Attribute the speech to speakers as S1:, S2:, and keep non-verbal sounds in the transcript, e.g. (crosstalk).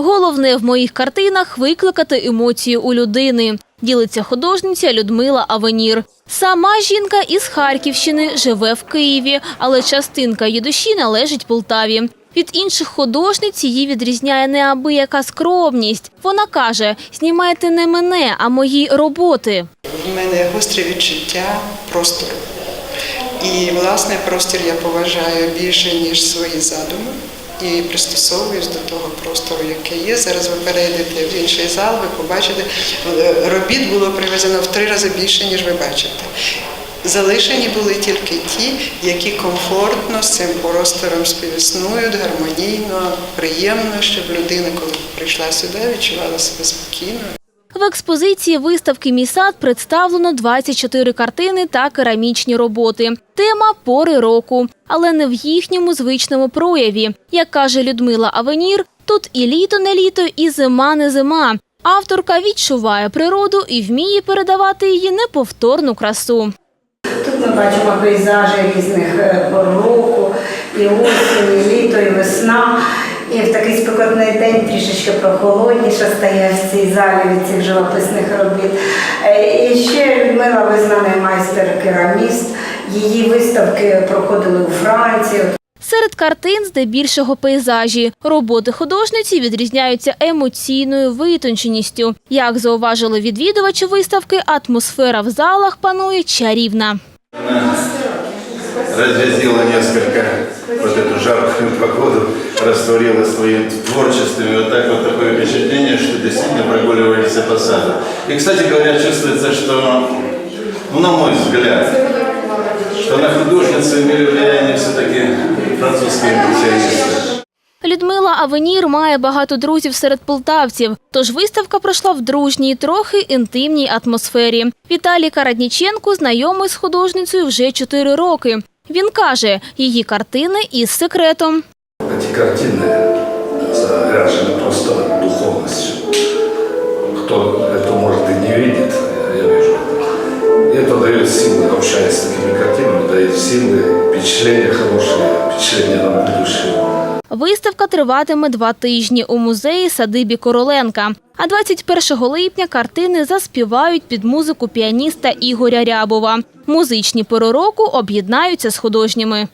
S1: Головне в моїх картинах викликати емоції у людини. Ділиться художниця Людмила Авенір. Сама жінка із Харківщини живе в Києві, але частинка її душі належить Полтаві. Від інших художниць її відрізняє неабияка скромність. Вона каже: знімайте не мене, а мої роботи.
S2: В мене гостре відчуття простору. І, власне, простір я поважаю більше, ніж свої задуми. І пристосовуюсь до того простору, який є. Зараз ви перейдете в інший зал, ви побачите, е, робіт було привезено в три рази більше, ніж ви бачите. Залишені були тільки ті, які комфортно з цим простором співіснують, гармонійно, приємно, щоб людина, коли прийшла сюди, відчувала себе спокійно.
S1: В експозиції виставки «Мій сад» представлено 24 картини та керамічні роботи. Тема пори року, але не в їхньому звичному прояві. Як каже Людмила Авенір, тут і літо не літо, і зима не зима. Авторка відчуває природу і вміє передавати її неповторну красу.
S3: Тут ми бачимо пейзажі різних е, пор року, і осінь, і літо, і весна. І в такий спекотний день трішечки прохолодніше стає в цій залі від цих живописних робіт. Е, І ще Людмила визнаний майстер кераміст. Її виставки проходили у Франції.
S1: Серед картин здебільшого пейзажі. Роботи художниці відрізняються емоційною витонченістю. Як зауважили відвідувачі виставки, атмосфера в залах панує чарівна.
S4: несколько вот эту (laughs) погоду, растворила своим творчеством. И вот так вот такое впечатление, что действительно прогуливаешься по саду. И, кстати говоря, чувствуется, что, ну, на мой взгляд, что на художницу имели влияние все-таки французские импрессионисты.
S1: Людмила Авенір має багато друзів серед полтавців, тож виставка пройшла в дружній, трохи інтимній атмосфері. Віталій Карадніченко знайомий з художницею вже чотири роки. Він каже, її картини із секретом
S5: Эти картины заряжены просто духовностью. Кто это может и не видит, я вижу. И это дает силы, общаясь с такими картинами, дает силы, впечатления хорошие, впечатления на будущее.
S1: Виставка триватиме два тижні у музеї садибі Короленка. А 21 липня картини заспівають під музику піаніста Ігоря Рябова. Музичні пори року об'єднаються з художніми.